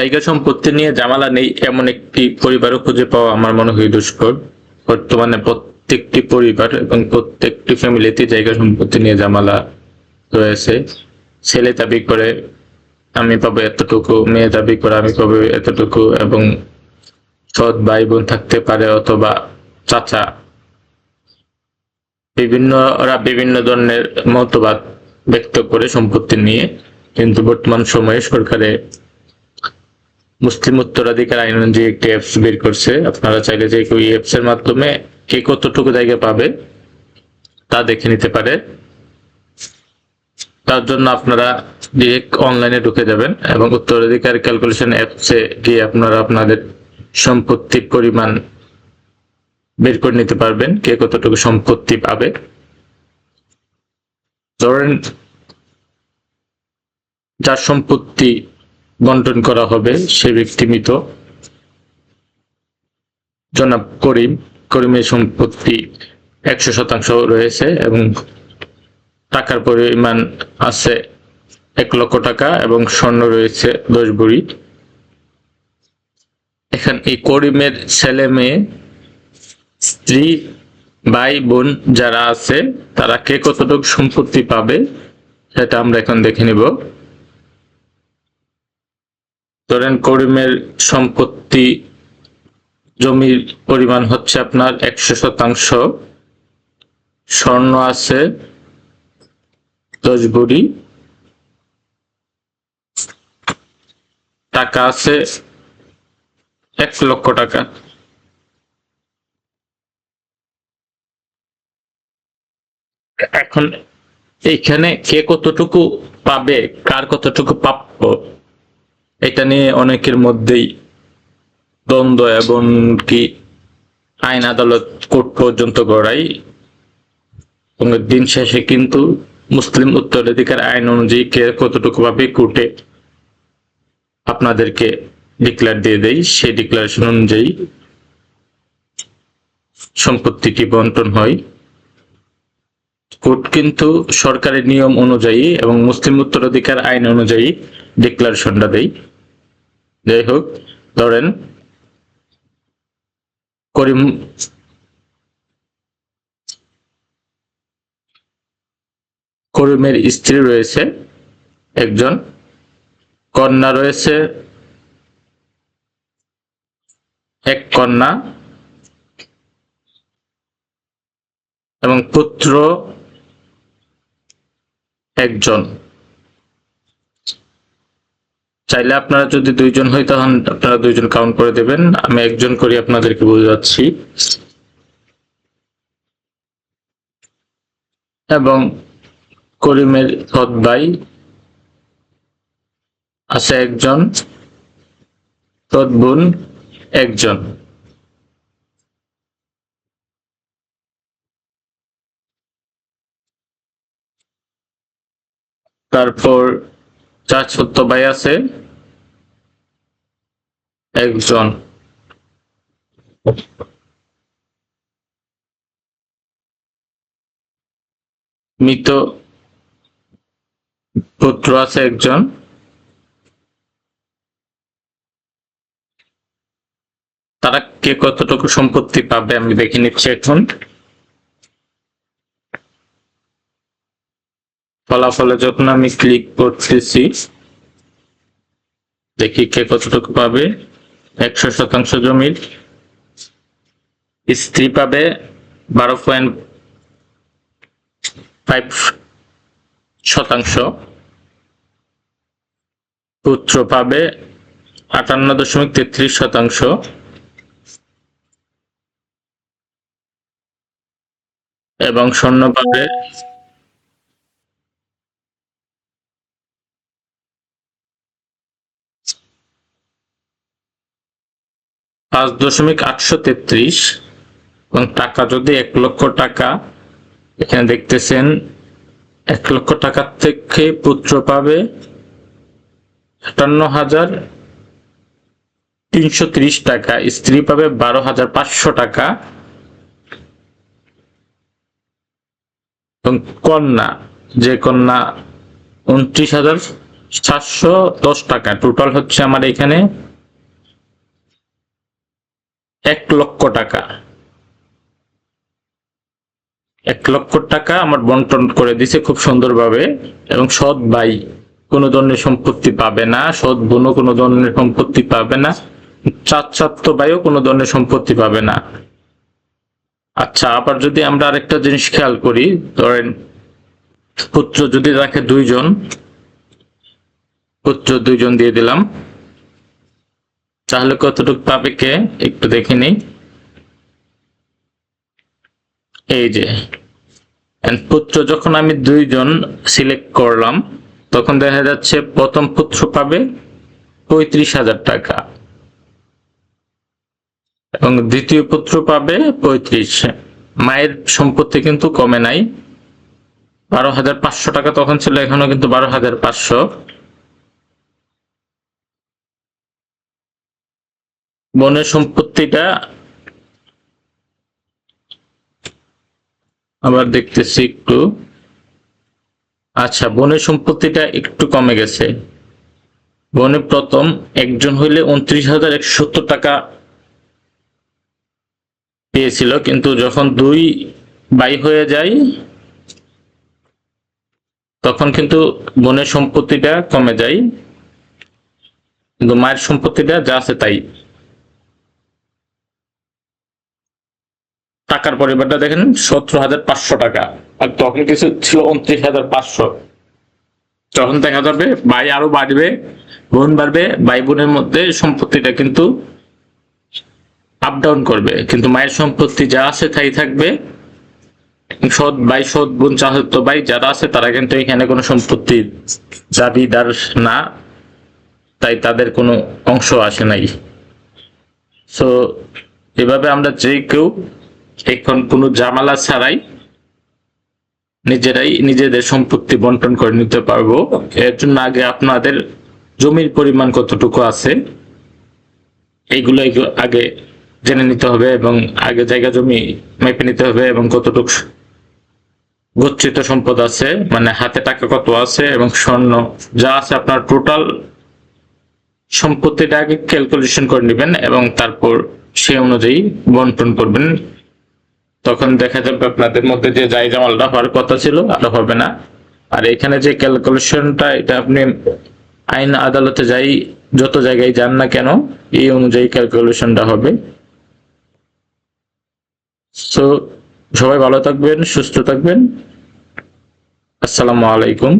জায়গা সম্পত্তি নিয়ে জামালা নেই এমন একটি পরিবারও খুঁজে পাওয়া আমার মনে হয় দুষ্কর। বর্তমানে প্রত্যেকটি পরিবার এবং প্রত্যেকটি ফ্যামিলিতে জায়গা সম্পত্তি নিয়ে জামালা রয়েছে। ছেলে দাবি করে, আমি পাবো এতটুকু, মেয়ে দাবি করে আমি পাবো এতটুকু এবং সৎ ভাই বোন থাকতে পারে অথবা চাচা? বিভিন্ন ওরা বিভিন্ন ধরনের মতবাদ ব্যক্ত করে সম্পত্তি নিয়ে, কিন্তু বর্তমান সময়ে সরকারে মুসলিম উত্তরাধিকার আইন অনুযায়ী একটি অ্যাপস বের করছে। আপনারা চাইলে যে ওই অ্যাপস এর মাধ্যমে কে কতটুকু জায়গা পাবে তা দেখে নিতে পারে। তার জন্য আপনারা ডিরেক্ট অনলাইনে ঢুকে যাবেন এবং উত্তরাধিকার ক্যালকুলেশন অ্যাপসে গিয়ে আপনারা আপনাদের সম্পত্তির পরিমাণ বের করে নিতে পারবেন, কে কতটুকু সম্পত্তি পাবে। ধরেন, যার সম্পত্তি বন্টন করা হবে সে ব্যক্তি মৃত। জনাব করিম, করিমের সম্পত্তি একশো শতাংশ রয়েছে এবং টাকার পরিমাণ আছে এক লক্ষ টাকা এবং স্বর্ণ রয়েছে দশ বুড়ি এখন এই করিমের ছেলে মেয়ে, স্ত্রী, ভাই, বোন যারা আছে, তারা কে কতটুকু সম্পত্তি পাবে, সেটা আমরা এখন দেখে নিব। ধরেন করিমের সম্পত্তি জমির পরিমাণ হচ্ছে আপনার একশো শতাংশ। স্বর্ণ আছে, দশ টাকা আছে, এক লক্ষ টাকা। এখন এইখানে কে কতটুকু পাবে, কার কতটুকু প্রাপ্য? এটা নিয়ে অনেকের মধ্যেই দ্বন্দ্ব এবং কি আইন আদালত কোর্ট পর্যন্ত গড়াই। দিন শেষে কিন্তু মুসলিম উত্তরাধিকার আইন অনুযায়ী কে কতটুকু পাবে কোর্টে আপনাদেরকে ডিক্লেয়ার দিয়ে দেই, সেই ডিক্লারেশন অনুযায়ী সম্পত্তিটি বন্টন হয়। কোর্ট কিন্তু সরকারের নিয়ম অনুযায়ী এবং মুসলিম উত্তরাধিকার আইন অনুযায়ী ডিক্লারেশনটা দেয় যাই হোক ধরেন করিম করিমের স্ত্রী রয়েছে, একজন। কন্যা রয়েছে, এক কন্যা। এবং পুত্র একজন। চাইলে আপনারা যদি দুইজন হয় তখন আপনারা দুইজন কাউন্ট করে দেবেন। আমি একজন করি, আপনাদেরকে বোঝাচ্ছি। এবং করিমের সৎ ভাই আছে একজন, সৎ বোন একজন। তারপর চার ছোট্ট ভাই আছে। একজন। মৃত পুত্র আছে একজন। তারা কে কতটুকু সম্পত্তি পাবে আমি দেখে নিচ্ছি এখন। ফলাফলে যখন আমি ক্লিক করতেছি। দেখি কে কতটুকু পাবে। একশো শতাংশ জমির স্ত্রী পাবে বারো পয়েন্ট ফাইভ শতাংশ। পুত্র পাবে আটান্ন দশমিক তেত্রিশ শতাংশ। এবং স্বর্ণ পাবে পাঁচ দশমিক আটশো তেত্রিশ এবং টাকা যদি এক লক্ষ টাকা, এখানে দেখতেছেন এক লক্ষ টাকার থেকে পুত্র পাবে সাতান্ন হাজার তিনশো ত্রিশ টাকা, স্ত্রী পাবে বারো হাজার পাঁচশো টাকা এবং কন্যা, যে কন্যা উনত্রিশ হাজার সাতশো দশ টাকা। টোটাল হচ্ছে আমার এখানে এক লক্ষ টাকা। এক লক্ষ টাকা আমার বন্টন করে দিছে খুব সুন্দরভাবে এবং সৎ ভাই কোনো ধরনের সম্পত্তি পাবে না, সৎ বোনও কোনো ধরনের সম্পত্তি পাবে না, চাচাত্ত ভাইও কোনো ধরনের সম্পত্তি পাবে না। আচ্ছা আবার যদি আমরা আরেকটা জিনিস খেয়াল করি, ধরেন পুত্র যদি রাখে দুইজন, পুত্র দুইজন দিয়ে দিলাম। তাহলে কতটুকু পাবে কে? একটু দেখে নিই। এই যে পুত্র যখন আমি দুইজন সিলেক্ট করলাম, তখন দেখা যাচ্ছে প্রথম পুত্র পাবে পঁয়ত্রিশ হাজার টাকা এবং দ্বিতীয় পুত্র পাবে পঁয়ত্রিশ। মায়ের সম্পত্তি কিন্তু কমে নাই। বারো হাজার পাঁচশো টাকা তখন ছিল, এখনও কিন্তু বারো হাজার পাঁচশো। বনের সম্পত্তিটা আবার দেখতেছি একটু। আচ্ছা বনের সম্পত্তিটা একটু কমে গেছে। বনে প্রথম একজন হইলে উনত্রিশ হাজার একশো সত্তর টাকা পেয়েছিল, কিন্তু যখন দুই বাই হয়ে যায়, তখন কিন্তু বনের সম্পত্তিটা কমে যায়। কিন্তু মায়ের সম্পত্তিটা যা আছে তাই। টাকার পরিমাণটা দেখেন, সতেরো হাজার পাঁচশো টাকা। আর তখন কিছু ছিল উনত্রিশ হাজার পাঁচশো। তখন দেখা যাবে, ভাই আরও বাড়বে, বোন বাড়বে, ভাই বোনের মধ্যে সম্পত্তিটা কিন্তু আপ ডাউন করবে। কিন্তু মায়ের সম্পত্তি যা আছে তাই থাকবে। সৎ ভাই, সৎ বোন চাহত ভাই যারা আছে তারা কিন্তু এখানে কোনো সম্পত্তি দাবিদার না, তাই তাদের কোনো অংশ আসে নাই। সো এভাবে আমরা যে কেউ এখন কোনো জামালা ছাড়াই নিজেরাই নিজেদের সম্পত্তি বন্টন করে নিতে পারব। এর জন্য আগে আপনাদের জমির পরিমাণ কতটুকু আছে এইগুলো আগে জেনে নিতে হবে এবং আগে জায়গা জমি মেপে নিতে হবে এবং কতটুকু গচ্ছিত সম্পদ আছে মানে হাতে টাকা কত আছে এবং স্বর্ণ যা আছে আপনার টোটাল সম্পত্তিটা আগে ক্যালকুলেশন করে নেবেন এবং তারপর সেই অনুযায়ী বন্টন করবেন। তখন দেখা যাবে আপনাদের মধ্যে যে যাই জামালটা হওয়ার কথা ছিল, আর হবে না। আর এখানে যে ক্যালকুলেশনটা এটা আপনি আইন আদালতে যাই, যত জায়গায় যান না কেন, এই অনুযায়ী ক্যালকুলেশনটা হবে। সো সবাই ভালো থাকবেন, সুস্থ থাকবেন। আসসালামু আলাইকুম।